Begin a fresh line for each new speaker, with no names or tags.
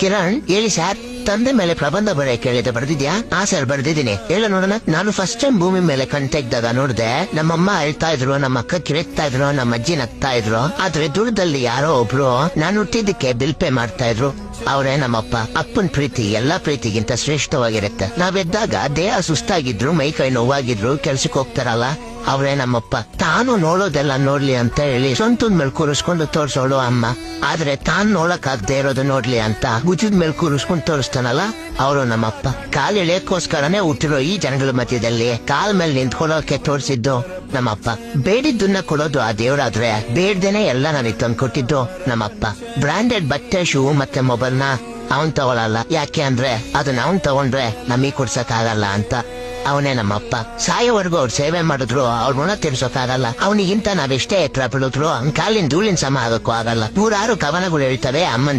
ಕಿರಣ್, ಹೇಳಿ ಸರ್ ತಂದೆ ಮೇಲೆ ಪ್ರಬಂಧ ಬರೆಯ ಕೇಳಿದ, ಬರ್ದಿದ್ಯಾ? ಆ ಸರ್ ಬರ್ದಿದ್ದೀನಿ. ಹೇಳ ನೋಡೋಣ. ನಾನು ಫಸ್ಟ್ ಟೈಮ್ ಭೂಮಿ ಮೇಲೆ ಕಣ್ ತೆಗ್ದಾಗ ನೋಡಿದೆ, ನಮ್ಮಮ್ಮ ಹೇಳ್ತಾ ಇದ್ರು, ನಮ್ಮ ಅಕ್ಕ ಕಿರೆಕ್ತಾ ಇದ್ರು, ನಮ್ಮ ಅಜ್ಜಿ ನಗ್ತಾ ಇದ್ರು. ಆದ್ರೆ ದೂರದಲ್ಲಿ ಯಾರೋ ಒಬ್ರು, ನಾನು ಹುಟ್ಟಿದ್ದಕ್ಕೆ ಬಿಲ್ ಪೇ ಮಾಡ್ತಾ ಇದ್ರು. ಅವರೇ ನಮ್ಮಪ್ಪ, ಅಪ್ಪನ್ ಪ್ರೀತಿ ಎಲ್ಲಾ ಪ್ರೀತಿಗಿಂತ ಶ್ರೇಷ್ಠವಾಗಿರುತ್ತೆ. ನಾವೆದ್ದಾಗ ದೇಹ ಸುಸ್ತಾಗಿದ್ರು, ಮೈ ಕೈ ನೋವಾಗಿದ್ರು ಕೆಲ್ಸಕ್ಕೆ ಹೋಗ್ತಾರಲ್ಲ? ಅವರೇ ನಮ್ಮಪ್ಪ, ತಾನು ನೋಡೋದೆಲ್ಲ ನೋಡ್ಲಿ ಅಂತ ಹೇಳಿ ಸ್ವಂತದ ಮೇಲೆ ಕೂರಿಸ್ಕೊಂಡು ತೋರ್ಸೋಳು ಅಮ್ಮ. ಆದ್ರೆ ತಾನು ನೋಡಕ್ ಇರೋದು ನೋಡ್ಲಿ ಅಂತ ಭುಜದ ಮೇಲೆ ಕೂರಿಸ್ಕೊಂಡು ತೋರಿಸ್ತಾನಲ್ಲ? ಅವರು ನಮ್ಮಪ್ಪ, ಕಾಲ್ ಎಳೆಯಕ್ಕೋಸ್ಕರನೇ ಹುಟ್ಟಿರೋ ಈ ಜನಗಳ ಮಧ್ಯದಲ್ಲಿ ಕಾಲ್ ಮೇಲೆ ನಿಂತ್ಕೊಳ್ಳೋಕೆ ತೋರಿಸಿದ್ದು. ನಮ್ಮಪ್ಪ, ಬೇಡಿದ್ದನ್ನ ಕೊಡೋದು ಆ ದೇವರಾದ್ರೆ. ಬೇಡ್ದೇನೆ ಎಲ್ಲ ನನಗ್ ತಂದು ಕೊಟ್ಟಿದ್ದು ನಮ್ಮಪ್ಪ. ಬ್ರಾಂಡೆಡ್ ಬಟ್ಟೆ, ಶೂ ಮತ್ತೆ ಮೊಬೈಲ್ನ ಅವನ್ ತಗೊಳಲ್ಲ. ಯಾಕೆ ಅಂದ್ರೆ ಅದನ್ನ ಅವನ್ ತಗೊಂಡ್ರೆ ನಮಗ್ ಕೊಡ್ಸಕ್ ಆಗಲ್ಲ ಅಂತ. ಅವನೇ ನಮ್ಮಪ್ಪ. ಸಾಯೋವರೆಗೂ ಅವ್ರು ಸೇವೆ ಮಾಡಿದ್ರು, ಅವ್ರ ಋಣ ತೀರ್ಸೋಕ್ಕಾಗಲ್ಲ. ಅವನಿಗಿಂತ ನಾವೆಷ್ಟೇ ಎತ್ತರ ಬೀಳಿದ್ರು ಕಾಲಿನ ಧೂಳಿನ ಸಮ ಆಗಕ್ಕೂ ಆಗಲ್ಲ. ನೂರಾರು ಕವನಗಳು ಹೇಳ್ತವೆ, ಅಮ್ಮನ್